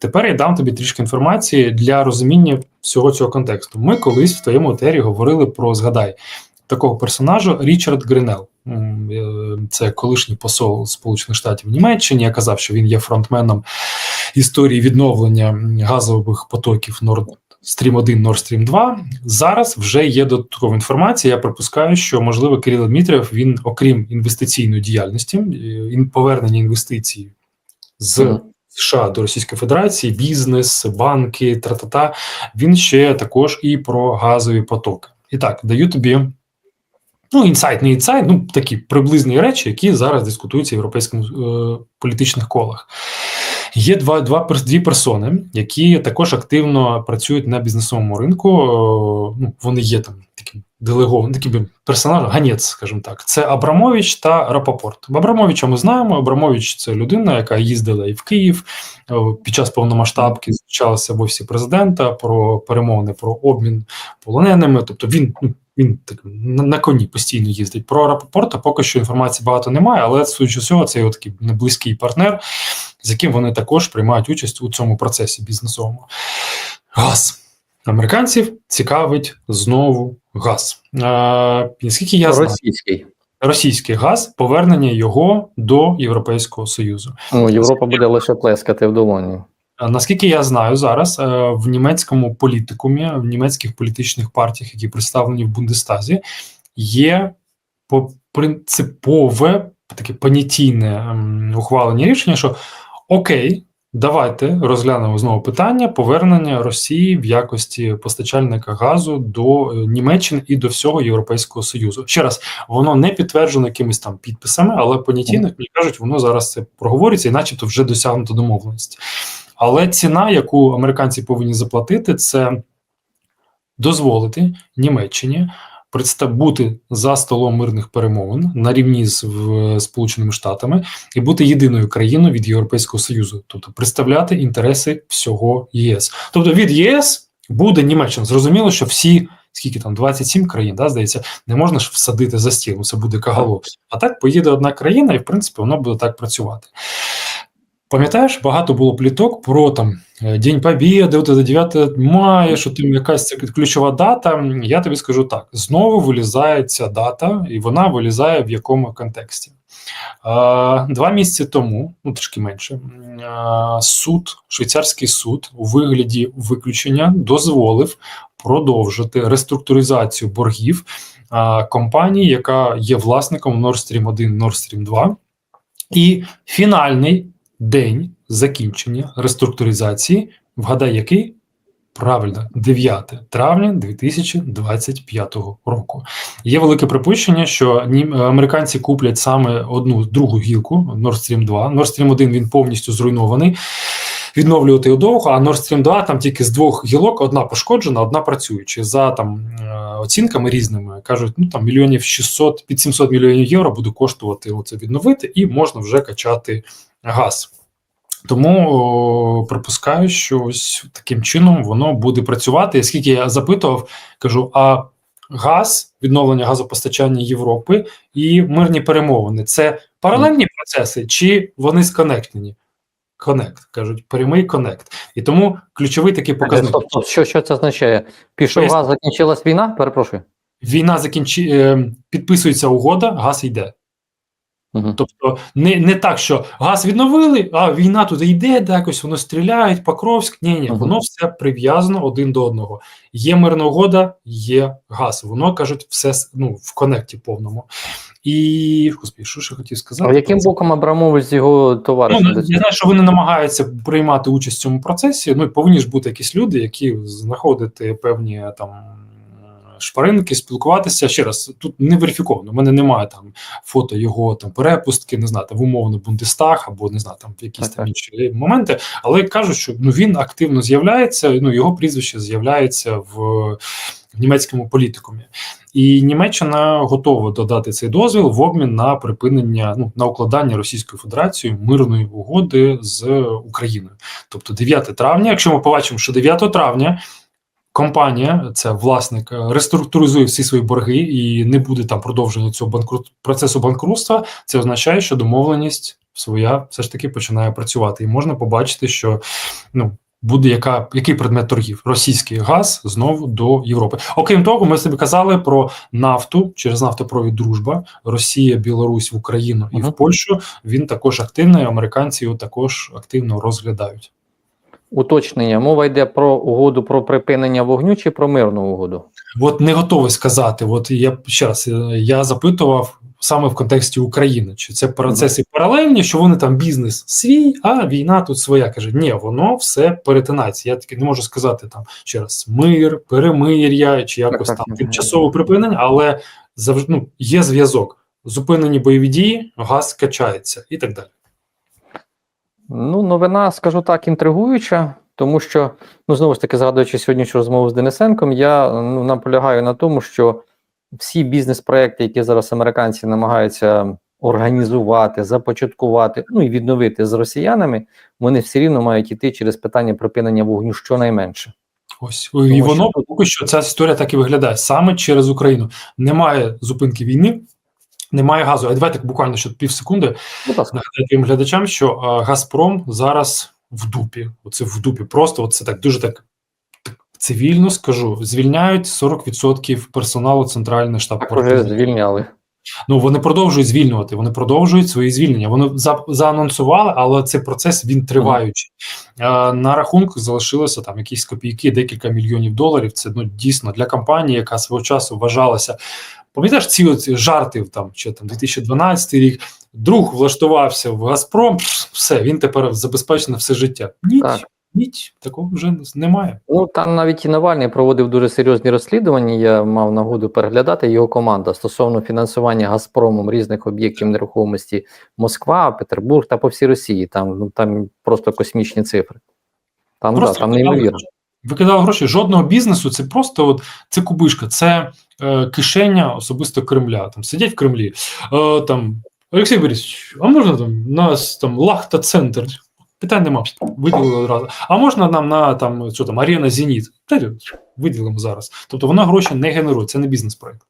Тепер я дам тобі трішки інформації для розуміння всього цього контексту. Ми колись в твоєму етері говорили про згадай такого персонажа Річард Гринел. Е, Це колишній посол Сполучених Штатів Німеччині. Я казав, що він є фронтменом історії відновлення газових потоків Nord Stream 1, Nord Stream 2. Зараз вже є додаткова інформація. Я припускаю, що можливо Кирило Дмитрієв, він, окрім інвестиційної діяльності, е, повернення інвестицій з. США до Російської Федерації, бізнес, банки, тра-та-та, він ще також і про газові потоки. І так, даю тобі. Ну, інсайт, не інсайт, ну такі приблизні речі, які зараз дискутуються в європейських е, політичних колах. Є два, два дві персони, які також активно працюють на бізнесовому ринку. Е, Ну, вони є там таким делегованим, таким персонажем, ганець, скажімо так. Це Абрамович та Рапопорт. Абрамовича ми знаємо. Абрамович це людина, яка їздила і в Київ е, під час повномасштабки, зустрічалася в офісі президента про перемовини про обмін полоненими. Тобто він ну, він так на, коні постійно їздить. Про Рапопорта поки що інформації багато немає, але судячи з цього, це його такий близький партнер, з яким вони також приймають участь у цьому процесі бізнесовому. Газ. Американців цікавить знову газ. Наскільки я знаю, Російський. російський газ, повернення його до Європейського Союзу. Ну, Європа буде лише плескати в долоні. Наскільки я знаю, зараз е, в німецькому політикумі, в німецьких політичних партіях, які представлені в Бундестазі, є по- принципове таке понятійне ухвалення рішення, що окей, давайте розглянемо знову питання повернення Росії в якості постачальника газу до е, Німеччини і до всього Європейського Союзу. Ще раз, воно не підтверджено якимись там підписами, але понятійно, як кажуть, воно зараз це проговорюється, і начебто вже досягнуто домовленості. Але ціна, яку американці повинні заплатити, це дозволити Німеччині бути за столом мирних перемовин на рівні з в, Сполученими Штатами і бути єдиною країною від Європейського Союзу, тобто представляти інтереси всього ЄС. Тобто від ЄС буде Німеччина. Зрозуміло, що всі. Скільки там 27 країн, да, здається, не можна ж всадити за стіл, це буде кагало. А так поїде одна країна, і в принципі воно буде так працювати. Пам'ятаєш, багато було пліток про там е, День Побєди, от це 9 мая, що там якась ключова дата. Я тобі скажу так: знову вилізає ця дата, і вона вилізає в якому контексті. Два місяці тому, ну трішки менше, суд, швейцарський суд у вигляді виключення дозволив продовжити реструктуризацію боргів компанії, яка є власником Nord Stream 1, Nord Stream 2. І фінальний день закінчення реструктуризації, вгадай, який? Правильно, 9 травня 2025 року. Є велике припущення, що американці куплять саме одну другу гілку Nord Stream 2. Nord Stream 1 він повністю зруйнований. Відновлювати його довго, а Nord Stream 2 там тільки з двох гілок одна пошкоджена, одна працююча. За там е, оцінками різними кажуть, ну там мільйонів 600, під 700 мільйонів євро буде коштувати оце відновити, і можна вже качати газ. Тому о, припускаю, що ось таким чином воно буде працювати. І Скільки я запитував, кажу: а газ, відновлення газопостачання Європи і мирні перемовини це паралельні процеси, чи вони сконектені? Конект кажуть, прямий конект. І тому ключовий такий показник. Стоп, стоп, що, що це означає? Пішов газ, закінчилась війна? Перепрошую. Війна закінчи... е, підписується угода, газ йде. Угу. Тобто не, не так, що газ відновили, а війна туди йде, де якось воно стріляють, Покровськ. Ні, ні, Мгм. воно все прив'язано один до одного. Є мирна угода, є газ. Воно кажуть, все ну, в конекті повному. І господи, що я хотів сказати? А яким боком Абрамович з його Ну, товаришем? ну, я знаю, що вони намагаються приймати участь в цьому процесі. Ну і повинні ж бути якісь люди, які знаходити певні там шпаринки, спілкуватися. Ще раз, тут не верифіковано. У мене немає там фото його там перепустки, не знаю, там в умовно Бундестаг або не знаю, там якісь Так, там інші моменти. Але кажуть, що ну він активно з'являється. Ну його прізвище з'являється в, в німецькому політикумі. І Німеччина готова додати цей дозвіл в обмін на припинення ну на укладання Російською Федерацією мирної угоди з Україною. Тобто 9 травня, якщо ми побачимо, що 9 травня компанія, це власник, е, реструктуризує всі свої борги і не буде там продовження цього банкрут процесу банкрутства, це означає, що домовленість своя все ж таки починає працювати, і можна побачити, що ну. Буде яка який предмет торгів? Російський газ знову до Європи. Окрім того, ми собі казали про нафту через нафтопровід Дружба, Росія, Білорусь в Україну і Мгм. в Польщу. Він також активний. Американці його також активно розглядають. Уточнення. Мова йде про угоду про припинення вогню чи про мирну угоду? От не готовий сказати. От я ще раз я запитував саме в контексті України, чи це процеси паралельні, що вони там бізнес свій, а війна тут своя. Каже, ні, воно все перетинається. Я таки не можу сказати там ще раз мир, перемир'я чи якось так, там так. тимчасове припинення, але завжди ну, є зв'язок. Зупинені бойові дії, газ качається і так далі. Ну, новина, скажу так, інтригуюча, тому що, ну, знову ж таки, згадуючи сьогоднішню розмову з Денисенком, я ну, наполягаю на тому, що всі бізнес-проекти, які зараз американці намагаються організувати, започаткувати, ну і відновити з росіянами, вони все рівно мають йти через питання припинення вогню щонайменше. Ось і що воно тут- поки що ця історія так і виглядає саме через Україну. Немає зупинки війни, немає газу. А давайте буквально ще пів секунди нагадаю тим глядачам, що е, Газпром зараз в дупі. Оце в дупі. Просто оце так дуже так. Цивільно скажу, звільняють 40% персоналу центральний штаб Так вже звільняли. Ну вони продовжують звільнювати. Вони продовжують свої звільнення. Вони за, заанонсували, але цей процес він триваючий. Е, на рахунку залишилося там якісь копійки, декілька мільйонів доларів. Це ну дійсно для компанії, яка свого часу вважалася. Пам'ятаєш ці оці жарти там чи там 2012 рік. Друг влаштувався в Газпром. Все, він тепер забезпечений все життя. Ні, Так. ні, такого вже немає. Ну там навіть і Навальний проводив дуже серйозні розслідування. Я мав нагоду переглядати його команда стосовно фінансування Газпромом різних об'єктів нерухомості Москва, Петербург та по всій Росії. Там ну там просто космічні цифри. Там да, там неймовірно. Викидали гроші. Жодного бізнесу. Це просто от це кубишка, це е, кишеня особисто Кремля. Там сидять в Кремлі. Е, там Олексій Борисович, а можна там нас там Лахта Центр? Питань нема. Виділили одразу. А можна нам на там що там Арена Зеніт? Виділимо зараз. Тобто вона гроші не генерує. Це не бізнес проект.